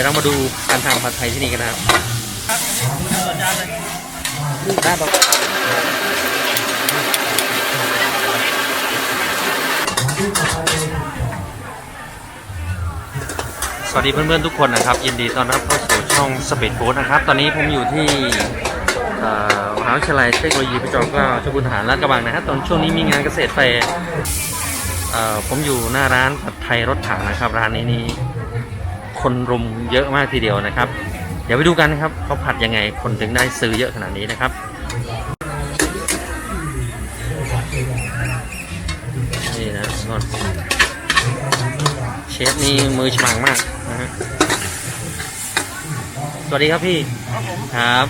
ดี๋ยวเรามาดูการทำผัดไทยที่นี่กันนะครับครับเปิดจานเลยได้ปะสวัสดีเพื่อนๆทุกคนนะครับ ยินดีต้อนรับเข้าสู่ช่องสปีดโ o ดนะครับ ตอนนี้ผมอยู่ที่มหาวิทยาลัยเทคโนโลยีพระจอมเกล้าเจ้าคุณทหารลาดกระบังนะครับตอนช่วงนี้มีงานเกษตรแฟร์ผมอยู่หน้าร้านผัดไทยรถถังนะครับ ร้านนี้นี่ คนรุมเยอะมากทีเดียวนะครับ เดี๋ยวไปดูกันนะครับเขาผัดยังไงคนถึงได้ซื้อเยอะขนาดนี้นะครับนี่นะทุกคนเชฟนี่มือฉมังมากนะฮะสวัสดีครับพี่ครับผมครับ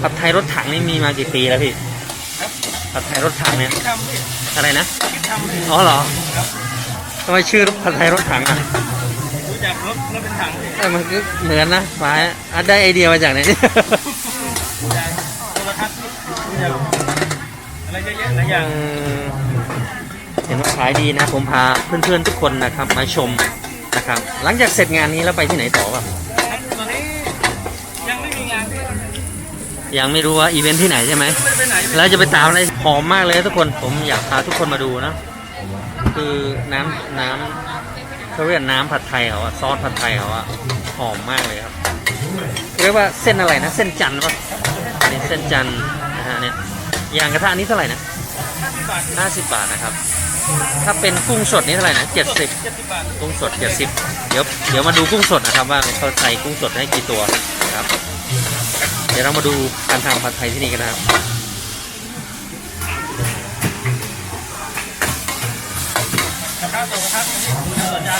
ผัดไทยรถถังนี่มีมากี่ปีแล้วพี่ครับผัดไทยรถถังเนี่ยคิดทำพี่อะไรนะคิดทำพี่อ๋อเหรอครับ ทำไมชื่อผัดไทยรถถังอะรู้จักรถรถเป็นถังพี่เอ้ยมันก็เหมือนนะฟ้าอะได้ไอเดียมาจากไหนเนี่ยรู้จักโทรทัศน์พี่รู้จักอะไรเยอะแยะหลายอย่างอืมเห็นว่าขายดีนะผมพาเพื่อนๆทุกคนนะครับมาชมนะครับ หลังจากเสร็จงานนี้แล้วไปที่ไหนต่อป่ะครับตอนนี้ยังไม่มีงานพี่ยังไม่รู้ว่าอีเวนท์ที่ไหนใช่ไหมไม่ได้ไปไหนพี่แล้วจะไปตามอะไรหอมมากเลยทุกคนผมอยากพาทุกคนมาดูนะ คือน้ำน้ำเขาเรียกน้ำผัดไทยเขาอะซอสผัดไทยเขาอะหอมมากเลยครับเรียกว่าเส้นอะไรนะ เส้นจันทร์ป่ะอันนี่เส้นจันทร์นะฮะเนี่ยอย่างกระทะนี้เท่าไหร่นะห้าสิบบาทนะครับ ถ้าเป็นกุ้งสดนี่เท่าไหร่นะเจ็ดสิบกุ้งสด70เดี๋ยวเดี๋ยวมาดูกุ้งสดนะครับว่าเขาใส่กุ้งสดให้กี่ตัวครับ เดี๋ยวเรามาดูการทำผัดไทยที่นี่กันนะครับ กระทะต่อกระทะ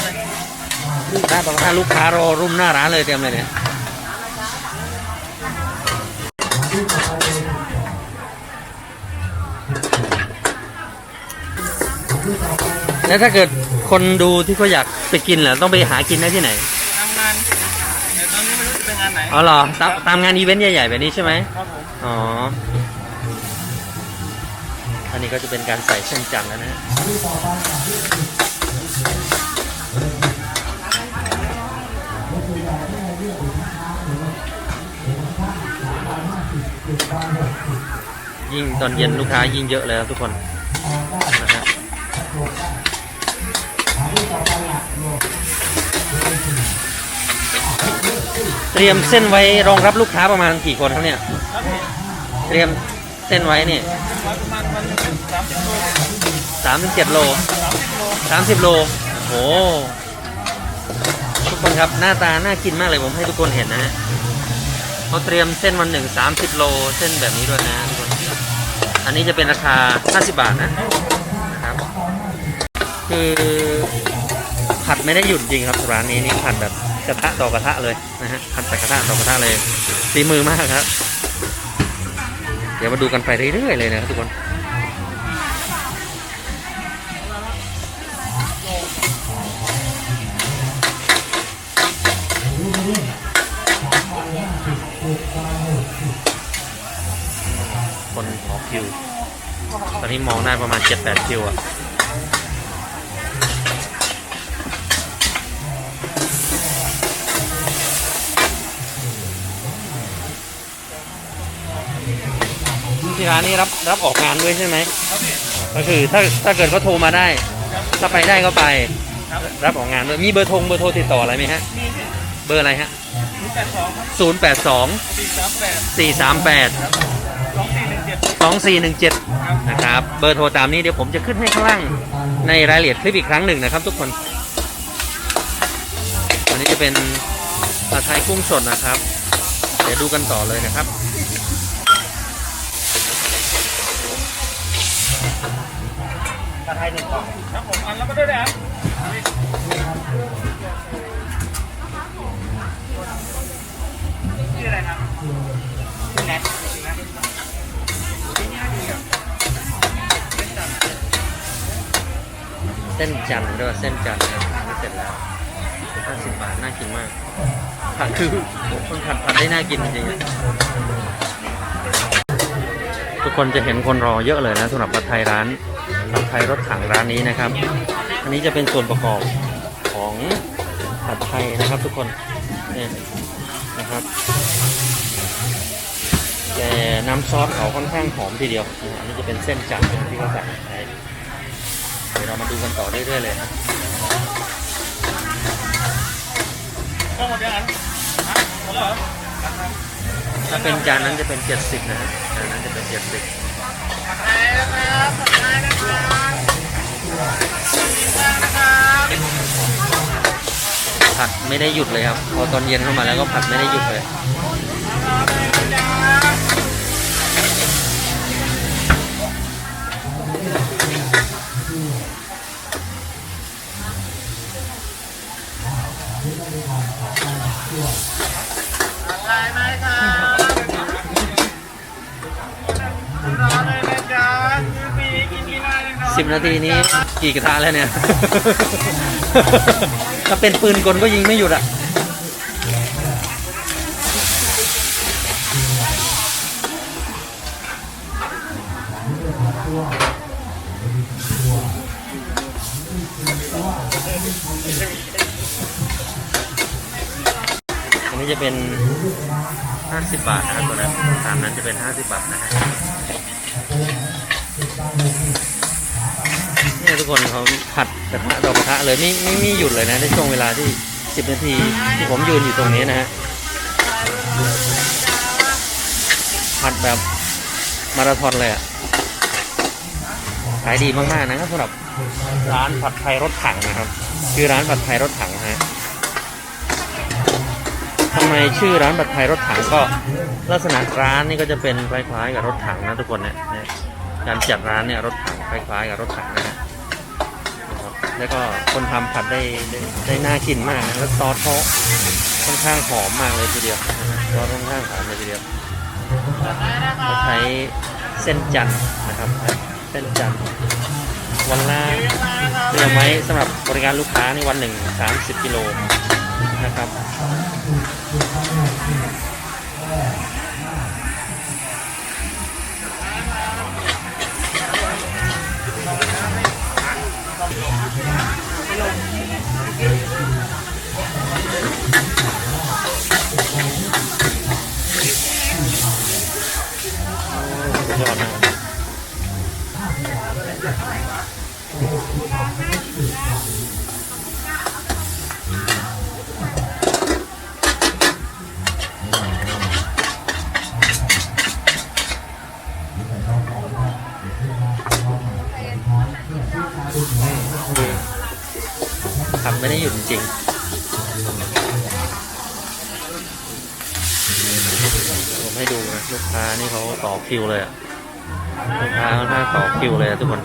เปิดจานเลยได้ประมาณลูกค้ารอรุ่มหน้าร้านเลยเตรียมเลยเนี่ยแล้วถ้าเกิดคนดูที่เขาอยากไปกินเหรอต้องไปหากินได้ที่ไหนทำงานแต่ตอนนี้ไม่รู้จะเป็นงานไหนอ๋อเหรอตามตามงานอีเวนต์ใหญ่ๆแบบนี้ใช่ไหมครับผมอ๋ออันนี้ก็จะเป็นการใส่เส้นจันทร์แล้วนะ ยิ่งตอนเย็นลูกค้ายิ่งเยอะเลยครับทุกคนนะฮะเตรียมเส้นไว้รองรับลูกค้าประมาณกี่คนครับเนี่ย เตรียมเส้นไว้นี่สามสิบเจ็ดโลสามสิบโล โอ้โหทุกคนครับหน้าตาน่ากินมากเลยผมให้ทุกคนเห็นนะฮะเขาเตรียมเส้นวันหนึ่งสามสิบโลเส้นแบบนี้ด้วยนะทุกคน อันนี้จะเป็นราคาห้าสิบบาทนะนะครับคือผัดไม่ได้หยุดจริงครับร้านนี้นี่ผัดแบบกระทะต่อกระทะเลยนะฮะผัดแต่กระทะต่อกระทะเลยฝีมือมากครับ เดี๋ยวมาดูกันไปเรื่อยๆเลยนะครับทุกคน อนนี้มองได้ประมาณ 7-8 คิวอะที่ร้านนี้รับรับออกงานด้วยใช่ไหมก็คือถ้าถ้าเกิดเขาโทรมาได้ ถ้าไปได้ก็ไป รับออกงานด้วยมีเบอร์โทงเบอร์โทรติดต่ออะไรไหมฮะ เบอร์อะไรฮะมีแปดสองครับ082สี่สามแปด 2417 นะครับ เบอร์โทรตามนี้เดี๋ยวผมจะขึ้นให้ข้างล่างในรายละเอียดคลิปอีกครั้งหนึ่งนะครับทุกคน อันนี้จะเป็นผัดไทยกุ้งสดนะครับ เดี๋ยวดูกันต่อเลยนะครับผัดไทยหนึ่งกล่องครับผมอันแล้วก็ได้วยนะครับชื่ออะไรครับชื่อแนทนะที่นี่ดีครับ เส้นจันทร์ด้วยเส้นจันทร์เนี่เสร็จแล้ว50บบาทน่ากินมาก ผัดคือคนผัดผัดได้น่ากินจริงๆทุกคนจะเห็นคนรอเยอะเลยนะสำหรับผัดไทยร้านผัดไทยรถถังร้านนี้นะครับ อันนี้จะเป็นส่วนประกอบของผัดไทยนะครับ ทุกคนเนี่ยนะครับแต่น้ำซอสเขาค่อนข้างหอมทีเดียวอันนี้จะเป็นเส้นจันที่เขาใส่ เดี๋ยวเรามาดูกันต่อเรื่อยๆเลยนะก็หมดยังไงฮะหมดแล้วเหรอถ้าเป็นจานนั้นจะเป็น 70 นะฮะจานนั้นจะเป็น 70ไปนะครับไปนะครับนะครับผัดไม่ได้หยุดเลยครับ พอตอนเย็นเข้ามาแล้วก็ผัดไม่ได้หยุดเลย อะไรไหมครับรอเลยนะจ๊ะซื้อฟรีกินที่หน้าเลยเนาะ10นาทีนี้กี่กระทะแล้วเนี่ย ถ้าเป็นปืนกลก็ยิงไม่หยุดอะอั นี้จะเป็น 50 บาทนะครับตัวนั้นตามนั้นจะเป็น 50 บาทนะฮะนี่ทุกคนเขาผัดกระทะต่อกระทะเลยไม่ไม่ม่หยุดเลยนะในช่วงเวลาที่ 10 นาทีที่ผมยืนอยู่ตรงนี้นะฮะผัดแบบมาราธอนเลยอะขายดีมากๆนะครับสำหรับร้านผัดไทยรถถังนะครับ คือร้านผัดไทยรถถังนะฮะ ทำไมชื่อร้านผัดไทยรถถังก็ลักษณะร้านนี่ก็จะเป็นคล้ายๆกับรถถังนะทุกคนเนี่ยการจัดร้านเนี่ยรถถังคล้ายๆกับรถถังนะฮะแล้วก็คนทำผัดได้ได้ได้น่ากินมากนะแล้วซอสเขาค่อนข้างหอมมากเลยทีเดียวซอสค่อนข้างหอมเลยทีเดียวเราใช้เส้นจันนะครับ เส้นจันวันละเตรียมไว้สำหรับบริการลูกค้าในวันหนึ่ง30กิโล นะครับ ไม่ได้หยุดจริงผมให้ดูนะลูกค้านี่เขาต่อคิวเลยอะลูกค้าค่อนข้างต่อคิวเลยอะทุกคน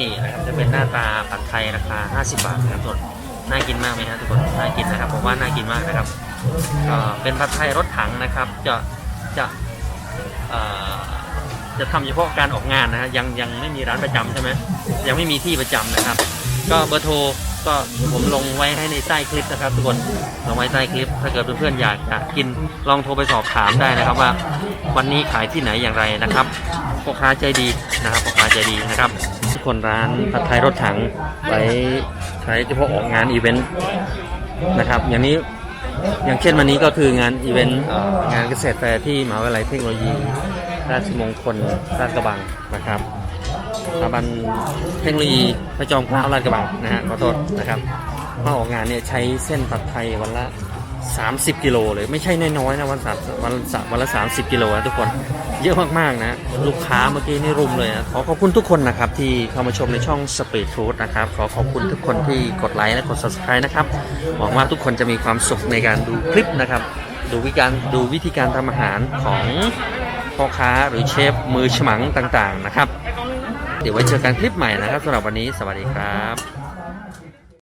นี่นะครับจะเป็นหน้าตาผัดไทยราคา 50 บาทนะครับทุกคนน่ากินมากไหมครับทุกคนน่ากินนะครับผมว่าน่ากินมากนะครับก็เป็นผัดไทยรถถังนะครับ จะจะจะทำเฉพาะการออกงานนะฮะยังยังไม่มีร้านประจำใช่ไหมยังไม่มีที่ประจำนะครับ ก็เบอร์โทรก็ผมลงไว้ให้ในใต้คลิปนะครับ ทุกคนลงไว้ใต้คลิป ถ้าเกิดเพื่อนๆอยากจะกินลองโทรไปสอบถามได้นะครับว่า วันนี้ขายที่ไหนอย่างไรนะครับพ่อค้าใจดีนะครับพ่อค้าใจดีนะครับ คนร้านผัดไทยรถถังไว้ใช้เฉพาะออกงานอีเวนต์นะครับ อย่างนี้อย่างเช่นวันนี้ก็คืองานอีเวนต์งานเกษตรแฟร์ที่มหาวิทยาลัยเทคโนโลยี ราชมงคลราชกระบังนะครับสถาบันเทคโนโลยีพระจอมเกล้าราชกระบังนะฮะขอโทษนะครับมาออกงานเนี่ยใช้เส้นผัดไทยวันละ 30 กิโลเลยไม่ใช่น้อยๆนะวันสามวันละสามวันละ 30 กิโลนะทุกคน เยอะมากๆนะ ลูกค้าเมื่อกี้นี่รุมเลยนะขอขอบคุณทุกคนนะครับ ที่เข้ามาชมในช่อง Speed Food นะครับ ขอขอบคุณทุกคนที่กดไลค์และกด Subscribe นะครับ หวังว่าทุกคนจะมีความสุขในการดูคลิปนะครับ ดูวิการดูวิธีการทำอาหารของพ่อค้าหรือเชฟมือฉมังต่างๆนะครับ เดี๋ยวไว้เจอกันคลิปใหม่นะครับสำหรับวันนี้สวัสดีครับ